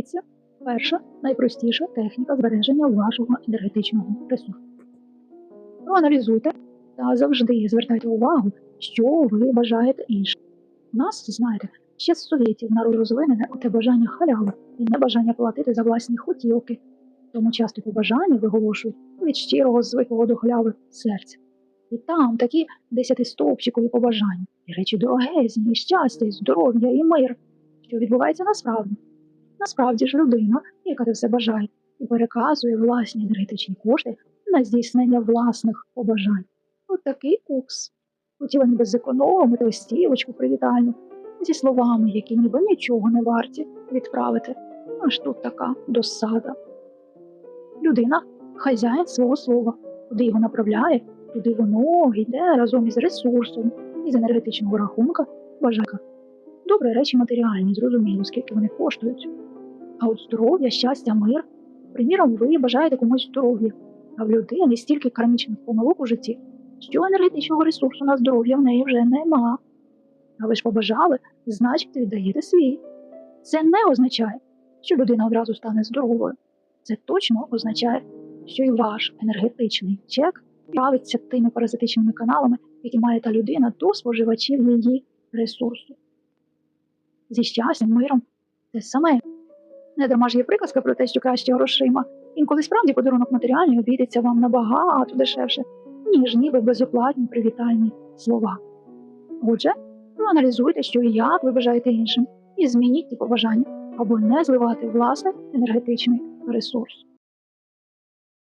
Дивіться, перша найпростіша техніка збереження вашого енергетичного ресурсу. Проаналізуйте та завжди звертайте увагу, що ви бажаєте іншим. У нас, знаєте, ще з совєтів народ розвинене оте бажання халяви і небажання платити за власні хотілки. Тому часто побажання виголошують від щирого звиклого до халяви серця. І там такі десятистовпчикові побажання, і речі дорогезні, і щастя, і здоров'я, і мир, що відбувається насправді. Насправді ж людина, яка це все бажає, і переказує власні енергетичні кошти на здійснення власних побажань. От такий кукс. Хотіла ніби зекономити листівочку привітальну зі словами, які ніби нічого не варті відправити. Аж тут така досада. Людина хазяїн свого слова, куди його направляє, туди воно йде разом із ресурсом, із енергетичного рахунка бажака. Добре, речі матеріальні, зрозуміло, скільки вони коштують. А от здоров'я, щастя, мир. Приміром, ви бажаєте комусь здоров'я, а в людини стільки кармічних помилок у житті, що енергетичного ресурсу на здоров'я в неї вже нема. А ви ж побажали, значить, віддаєте свій. Це не означає, що людина одразу стане здоровою. Це точно означає, що і ваш енергетичний чек правиться тими паразитичними каналами, які має та людина до споживачів її ресурсу. Зі щастям, миром те саме. Не дарма ж є приказка про те, що краще грошима. Інколи справді подарунок матеріальний обійдеться вам набагато дешевше, ніж ніби безоплатні привітальні слова. Отже, проаналізуйте, що і як ви бажаєте іншим, і змініть ті побажання, або не зливати власний енергетичний ресурс.